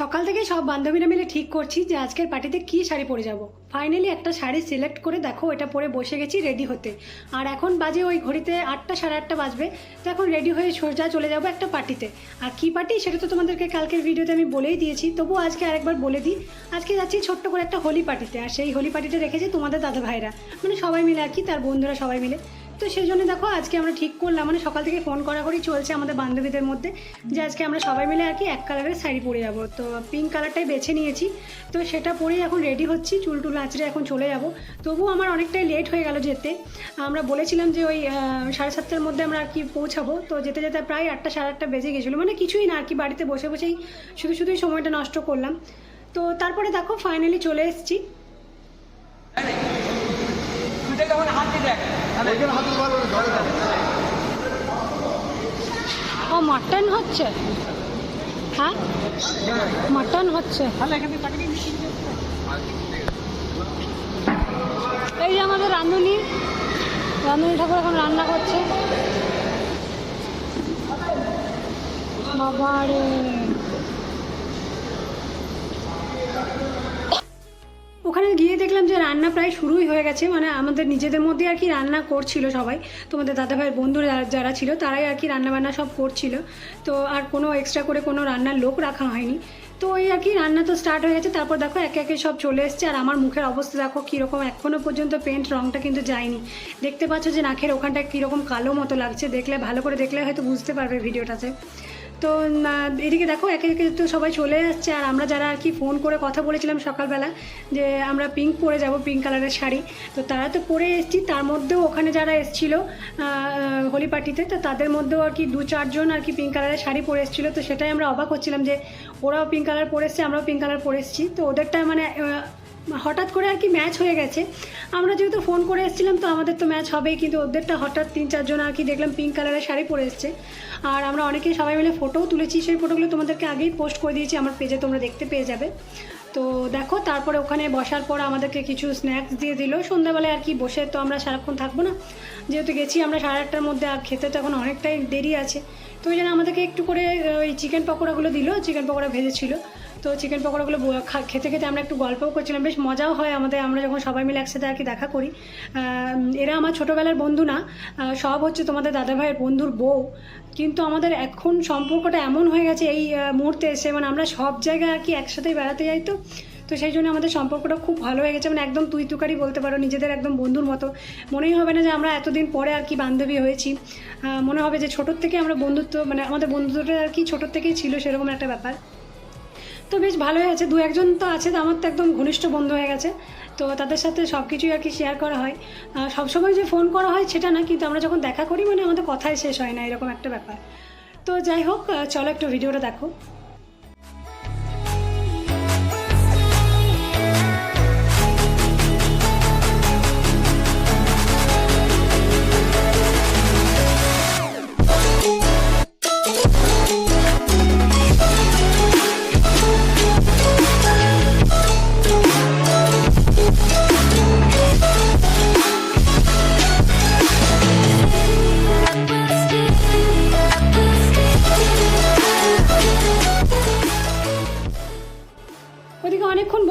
সকাল থেকে সব বান্ধবীরা মিলে ঠিক করছি যে আজকের পার্টিতে কী শাড়ি পরে যাব। ফাইনালি একটা শাড়ি সিলেক্ট করে দেখো, এটা পরে বসে গেছি রেডি হতে। আর এখন বাজে ওই ঘড়িতে আটটা, সাড়ে আটটা বাজবে। তো এখন রেডি হয়ে সোজা চলে যাব একটা পার্টিতে। আর কী পার্টি সেটা তো তোমাদেরকে কালকের ভিডিওতে আমি বলেই দিয়েছি। তবুও আজকে আরেকবার বলে দিই, আজকে যাচ্ছি ছোট্ট করে একটা হোলি পার্টিতে। আর সেই হোলি পার্টিতে রেখেছে তোমাদের দাদা ভাইরা। মানে সবাই মিলে আর কি, তার বন্ধুরা সবাই মিলে। তো সেই জন্য দেখো, আজকে আমরা ঠিক করলাম। মানে সকাল থেকে ফোন করা করেই চলছে আমাদের বান্ধবীদের মধ্যে, যে আজকে আমরা সবাই মিলে আর কি এক কালারের শাড়ি পরে যাব। তো পিঙ্ক কালারটাই বেছে নিয়েছি। তো সেটা পরেই এখন রেডি হচ্ছি, চুল টুল আঁচড়ে এখন চলে যাব। তবুও আমার অনেকটাই লেট হয়ে গেল যেতে। আমরা বলেছিলাম যে ওই সাড়ে সাতটার মধ্যে আমরা আর কি পৌঁছাবো। তো যেতে যেতে প্রায় আটটা, সাড়ে আটটা বেজে গেছিল। মানে কিছুই না আর কি, বাড়িতে বসে বসেই শুধু শুধুই সময়টা নষ্ট করলাম। তো তারপরে দেখো ফাইনালি চলে এসেছি। কেমন হাত দেখ। ও মাটন হচ্ছে? হ্যাঁ? মাটন হচ্ছে। এই যে আমাদের রাঁধুনি। রাঁধুনি ঠাকুর এখন রান্না করছে। বাবারে। ওখানে গিয়ে দেখলাম যে রান্না প্রায় শুরুই হয়ে গেছে মানে আমাদের নিজেদের মধ্যে আর কি রান্না করছিল সবাই। তোমাদের দাদাভাইয়ের বন্ধুরা যারা- যারা ছিল, তারাই আর কি রান্না বান্না সব করছিল। তো আর কোনো এক্সট্রা করে কোনো রান্নার লোক রাখা হয়নি। তো ওই আর কি রান্না তো স্টার্ট হয়ে গেছে, তারপর দেখো একে একে সব চলে এসছে। আর আমার মুখের অবস্থা দেখো কীরকম এখনও পর্যন্ত পেন্ট রঙটা কিন্তু যায়নি। দেখতে পাচ্ছ যে নাকের ওখানটা কীরকম কালো মতো লাগছে, দেখলে, ভালো করে দেখলে হয়তো বুঝতে পারবে ভিডিওটাতে। তো এদিকে দেখো, একে একে তো সবাই চলে যাচ্ছে। আর আমরা যারা আর কি ফোন করে কথা বলেছিলাম সকালবেলা, যে আমরা পিঙ্ক পরে যাব পিঙ্ক কালারের শাড়ি, তো তারা তো পরে এসেছি। তার মধ্যেও ওখানে যারা এসেছিল হোলি পার্টিতে তো তাদের মধ্যেও আর কি দু চারজন আর কি পিঙ্ক কালারের শাড়ি পরে এসেছিল। তো সেটাই আমরা অবাক হচ্ছিলাম যে ওরাও পিঙ্ক কালার পরে এসছে, আমরাও পিঙ্ক কালার পরে এসেছি। তো ওদেরটা মানে হঠাৎ করে আর কি ম্যাচ হয়ে গেছে। আমরা যেহেতু ফোন করে এসেছিলাম, তো আমাদের তো ম্যাচ হবেই, কিন্তু ওদেরটা হঠাৎ তিন চারজন আর কি দেখলাম পিঙ্ক কালারের শাড়ি পরে এসছে। আর আমরা অনেকেই সবাই মিলে ফটোও তুলেছি, সেই ফটোগুলো তোমাদেরকে আগেই পোস্ট করে দিয়েছি, আমার পেজে তোমরা দেখতে পেয়ে যাবে। তো দেখো, তারপরে ওখানে বসার পর আমাদেরকে কিছু স্ন্যাক্স দিয়ে দিল। সন্ধ্যাবেলায় আর কি বসে তো আমরা সারাক্ষণ থাকব না। যেহেতু গেছি আমরা সাড়ে আটটার মধ্যে, আর খেতে তো এখন অনেকটাই দেরি আছে। তো ওই জন্য আমাদেরকে একটু করে ওই চিকেন পকোড়াগুলো দিল চিকেন পকোড়া ভেজেছিল। তো চিকেন পকোড়াগুলো খেতে খেতে আমরা একটু গল্পও করছিলাম। বেশ মজাও হয় আমাদের, আমরা যখন সবাই মিলে একসাথে আর কি দেখা করি। এরা আমার ছোটোবেলার বন্ধু না সব হচ্ছে তোমাদের দাদাভাইয়ের বন্ধুর বউ। কিন্তু আমাদের এখন সম্পর্কটা এমন হয়ে গেছে এই মুহূর্তে এসে মানে আমরা সব জায়গায় আর কি একসাথেই বেড়াতে যাই তো। তো সেই জন্য আমাদের সম্পর্কটা খুব ভালো হয়ে গেছে। মানে একদম তুই তুকারি বলতে পারো, নিজেদের একদম বন্ধুর মতো। মনেই হবে না যে আমরা এতদিন পরে আর কি বান্ধবী হয়েছি। মনে হবে যে ছোটোর থেকে আমরা বন্ধুত্ব মানে আমাদের বন্ধুত্বটা আর কি ছোটোর থেকেই ছিল সেরকম একটা ব্যাপার। তো বেশ ভালোই আছে দু একজন তো আছে আমার তো একদম ঘনিষ্ঠ বন্ধু হয়ে গেছে। তো তাদের সাথে সব কিছুই আর কি শেয়ার করা হয়। সবসময় যে ফোন করা হয় সেটা না, কিন্তু আমরা যখন দেখা করি মানে আমাদের কথাই শেষ হয় না, এরকম একটা ব্যাপার। তো যাই হোক চলো একটু ভিডিওটা দেখো।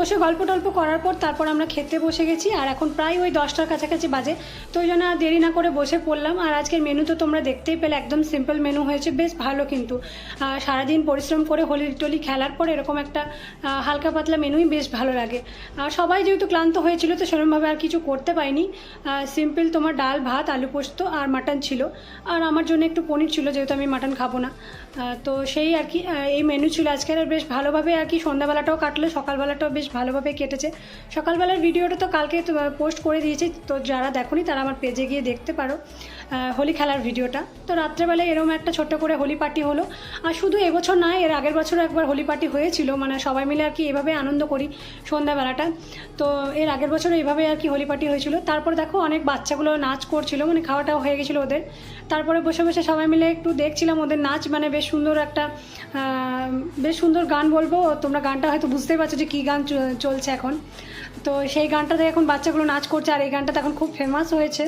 বসে গল্প টল্প করার পর তারপর আমরা খেতে বসে গেছি, আর এখন প্রায় ওই দশটার কাছাকাছি বাজে। তো ওই জন্য আর দেরি না করে বসে পড়লাম, আর আজকের মেনু তো তোমরা দেখতেই পেলে, একদম সিম্পল মেনু হয়েছে, বেশ ভালো কিন্তু। সারাদিন পরিশ্রম করে হোলি টোলি খেলার পর এরকম একটা হালকা পাতলা মেনুই বেশ ভালো লাগে। আর সবাই যেহেতু ক্লান্ত হয়েছিল, তো সেরকমভাবে আর কিছু করতে পারিনি। সিম্পল তোমার ডাল, ভাত, আলু পোস্ত আর মাটন ছিল। আর আমার জন্য একটু পনির ছিল, যেহেতু আমি মাটন খাব না। তো সেই আর কি এই মেনু ছিল আজকের, আর বেশ ভালোভাবে আর কি সন্ধ্যাবেলাটাও কাটলো, সকালবেলাটাও বেশ ভালোভাবে কেটেছে। সকালবেলার ভিডিওটা তো কালকে পোস্ট করে দিয়েছি। তো যারা দেখোনি তারা আমার পেজে গিয়ে দেখতে পারো হোলি খেলার ভিডিওটা। তো রাত্রেবেলায় এরকম একটা ছোট্ট করে হোলি পার্টি হলো। আর শুধু এবছর নয় এর আগের বছরও একবার হোলি পার্টি হয়েছিল। মানে সবাই মিলে আর কি এভাবে আনন্দ করি সন্ধ্যাবেলাটা। তো এর আগের বছর এইভাবে আর কি হোলি পার্টি হয়েছিল। তারপর দেখো অনেক বাচ্চাগুলো নাচ করছিল মানে খাওয়াটাও হয়ে গেছিল ওদের। তারপরে বসে বসে সবাই মিলে একটু দেখছিলাম ওদের নাচ মানে বেশ সুন্দর একটা বেশ সুন্দর গান বলব। তোমরা গানটা হয়তো বুঝতেই পারছ যে কী গান চলছে এখন তো সেই গানটাতে এখন বাচ্চাগুলো নাচ করছে আর এই গানটাতে এখন খুব ফেমাস হয়েছে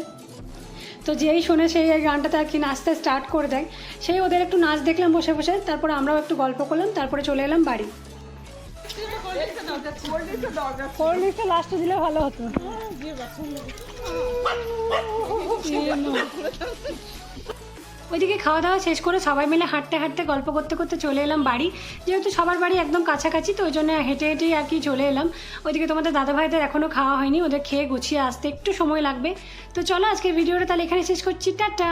তো যেই শোনে সেই এই গানটাতে আর কি নাচতে স্টার্ট করে দেয় সেই ওদের একটু নাচ দেখলাম বসে বসে তারপরে আমরাও একটু গল্প করলাম তারপরে চলে এলাম বাড়ি কোল্ড ড্রিঙ্কসটা লাস্টে দিলে ভালো হতো ওইদিকে খাওয়া দাওয়া শেষ করে সবাই মিলে হাঁটতে হাঁটতে গল্প করতে করতে চলে এলাম বাড়ি। যেহেতু সবার বাড়ি একদম কাছাকাছি, তো ওই জন্য হেঁটে হেঁটেই আর কি চলে এলাম। ওইদিকে তোমাদের দাদা ভাইদের এখনও খাওয়া হয়নি, ওদের খেয়ে গুছিয়ে আসতে একটু সময় লাগবে। তো চলো আজকে ভিডিওটা তাহলে এখানে শেষ করছি। টাটা!